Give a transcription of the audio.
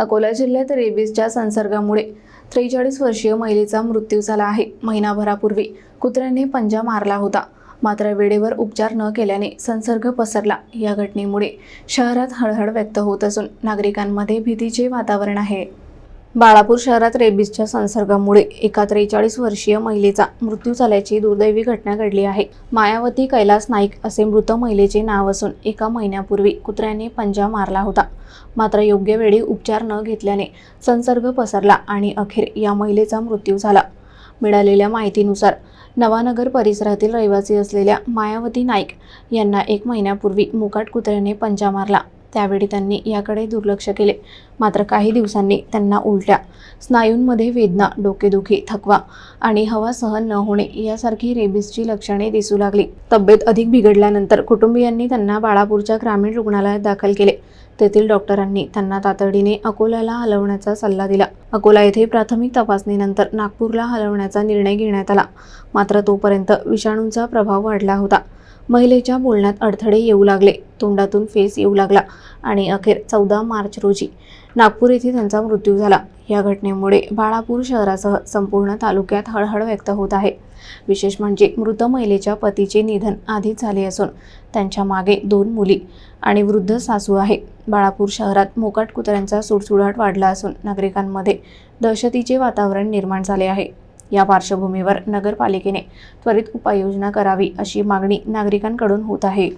अकोला जिल्ह्यात रेबीजच्या संसर्गामुळे त्रेचाळीस वर्षीय महिलेचा मृत्यू झाला आहे. महिनाभरापूर्वी कुत्र्याने पंजा मारला होता. मात्र वेळेवर उपचार न केल्याने संसर्ग पसरला. या घटनेमुळे शहरात हळहळ व्यक्त होत असून नागरिकांमध्ये भीतीचे वातावरण आहे. बाळापूर शहरात रेबीजच्या संसर्गामुळे एका त्रेचाळीस वर्षीय महिलेचा मृत्यू झाल्याची दुर्दैवी घटना घडली आहे. मायावती कैलास नाईक असे मृत महिलेचे नाव असून एका महिन्यापूर्वी कुत्र्याने पंजा मारला होता. मात्र योग्य वेळी उपचार न घेतल्याने संसर्ग पसरला आणि अखेर या महिलेचा मृत्यू झाला. मिळालेल्या माहितीनुसार नवानगर परिसरातील रहिवासी असलेल्या मायावती नाईक यांना एक महिन्यापूर्वी मुकाट कुत्र्याने पंजा मारला. त्यावेळी त्यांनी याकडे दुर्लक्ष केले. मात्र काही दिवसांनी त्यांना उलट्या. स्नायूंमध्ये वेदना डोकेदुखी थकवा आणि हवा सहन न होणे यासारखी रेबीजची लक्षणे दिसू लागली. तब्येत अधिक बिघडल्यानंतर कुटुंबियांनी त्यांना बाळापूरच्या ग्रामीण रुग्णालयात दाखल केले. तेथील डॉक्टरांनी त्यांना तातडीने अकोल्याला हलवण्याचा सल्ला दिला. अकोला येथे प्राथमिक तपासणीनंतर नागपूरला हलवण्याचा निर्णय घेण्यात आला. मात्र तोपर्यंत विषाणूंचा प्रभाव वाढला होता. महिलेच्या बोलण्यात अडथळे येऊ लागले. तोंडातून फेस येऊ लागला आणि अखेर चौदा मार्च रोजी नागपूर येथे त्यांचा मृत्यू झाला. या घटनेमुळे बाळापूर शहरासह संपूर्ण तालुक्यात हळहळ व्यक्त होत आहे. विशेष म्हणजे मृत महिलेच्या पतीचे निधन आधीच झाले असून त्यांच्या मागे दोन मुली आणि वृद्ध सासू आहे. बाळापूर शहरात मोकाट कुत्र्यांचा सुडसुडाट वाढला असून नागरिकांमध्ये दहशतीचे वातावरण निर्माण झाले आहे. या पार्श्वभूमीवर नगरपालिकेने त्वरित उपाययोजना करावी अशी मागणी नागरिकांकडून होत आहे.